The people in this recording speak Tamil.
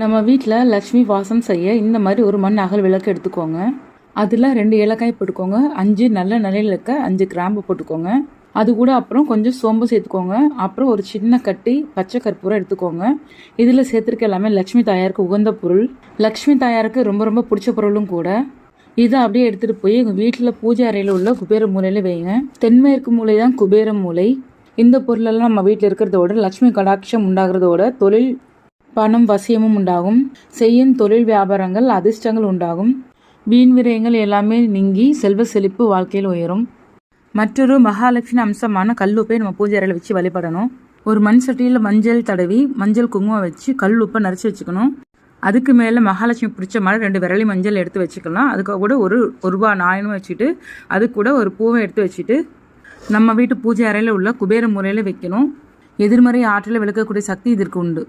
நம்ம வீட்டில் லக்ஷ்மி வாசம் செய்ய இந்த மாதிரி ஒரு மண் அகல் விளக்கு எடுத்துக்கோங்க. அதில் ரெண்டு ஏலக்காய் போட்டுக்கோங்க. அஞ்சு நல்ல நிலையில் இருக்க அஞ்சு கிராம்பு போட்டுக்கோங்க. அது கூட அப்புறம் கொஞ்சம் சோம்பு சேர்த்துக்கோங்க. அப்புறம் ஒரு சின்ன கட்டி பச்சை கற்பூரம் எடுத்துக்கோங்க. இதில் சேர்த்துருக்க எல்லாமே லக்ஷ்மி தாயாருக்கு உகந்த பொருள். லக்ஷ்மி தாயாருக்கு ரொம்ப ரொம்ப பிடிச்ச பொருளும் கூட. இதை அப்படியே எடுத்துகிட்டு போய் எங்கள் வீட்டில் பூஜை அறையில் உள்ள குபேர மூலையில் வைங்க. தென்மேற்கு மூலை தான் குபேர மூலை. இந்த பொருளெல்லாம் நம்ம வீட்டில் இருக்கிறதோட லக்ஷ்மி கடாட்சம் உண்டாகிறதோட தொழில் பணம் வசியமும் உண்டாகும். செய்யும் தொழில் வியாபாரங்கள் அதிர்ஷ்டங்கள் உண்டாகும். வீண் விரயங்கள் எல்லாமே நீங்கி செல்வ செழிப்பு வாழ்க்கையில் உயரும். மற்றொரு மகாலட்சுமி அம்சமான கல்லுப்பை நம்ம பூஜை அறையில் வச்சு வழிபடணும். ஒரு மண் சட்டியில் மஞ்சள் தடவி மஞ்சள் குங்குமம் வச்சு கல் உப்பை நரைச்சி வச்சுக்கணும். அதுக்கு மேலே மகாலட்சுமி பிடிச்ச மாதிரி ரெண்டு விரலி மஞ்சள் எடுத்து வச்சுக்கலாம். அதுக்கு கூட ஒரு ஒரு ரூபா நாயனும் வச்சுட்டு அது கூட ஒரு பூவை எடுத்து வச்சுட்டு நம்ம வீட்டு பூஜை அறையில் உள்ள குபேர முறையில் வைக்கணும். எதிர்மறை ஆற்றலை விளக்கக்கூடிய சக்தி இதற்கு உண்டு.